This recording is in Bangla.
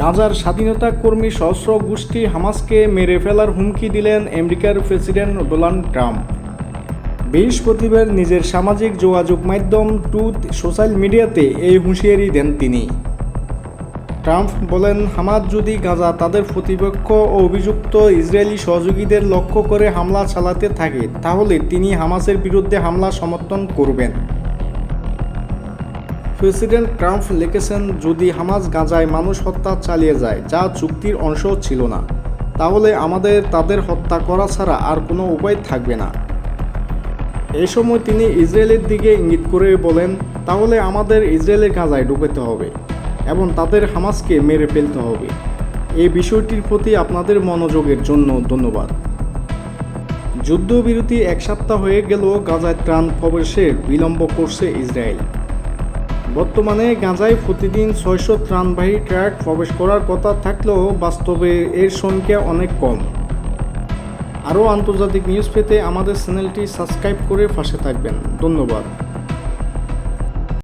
গাজার স্বাধীনতা কর্মী সহস্র গোষ্ঠী হামাসকে মেরে ফেলার হুমকি দিলেন আমেরিকার প্রেসিডেন্ট ডোনাল্ড ট্রাম্প। বৃহস্পতিবার নিজের সামাজিক যোগাযোগ মাধ্যম টুথ সোশ্যাল মিডিয়াতে এই হুঁশিয়ারি দেন তিনি। ট্রাম্প বলেন, হামাদ যদি গাজা তাদের প্রতিপক্ষ ও অভিযুক্ত ইসরায়েলি সহযোগীদের লক্ষ্য করে হামলা চালাতে থাকে, তাহলে তিনি হামাসের বিরুদ্ধে হামলা সমর্থন করবেন। প্রেসিডেন্ট ট্রাম্প লিখেছেন, যদি হামাজ গাজায় মানুষ হত্যা চালিয়ে যায়, যা চুক্তির অংশ ছিল না, তাহলে আমাদের, তাদের হত্যা করা ছাড়া আর কোনো উপায় থাকবে না। এ সময় তিনি ইসরায়েলের দিকে ইঙ্গিত করে বলেন, তাহলে আমাদের ইসরায়েলের গাজায় ঢুকাতে হবে এবং তাদের হামাসকে মেরে ফেলতে হবে। এই বিষয়টির প্রতি আপনাদের মনোযোগের জন্য ধন্যবাদ। যুদ্ধবিরতি এক সপ্তাহ হয়ে গেলেও গাজায় ত্রাণ প্রবেশে বিলম্ব করছে ইসরায়েল। বর্তমানে গাঁজায় প্রতিদিন ছয়শো ত্রাণবাহী ট্রাক প্রবেশ করার কথা থাকলেও বাস্তবে এর সংখ্যা অনেক কম। আরও আন্তর্জাতিক নিউজ পেতে আমাদের চ্যানেলটি সাবস্ক্রাইব করে পাশে থাকবেন। ধন্যবাদ।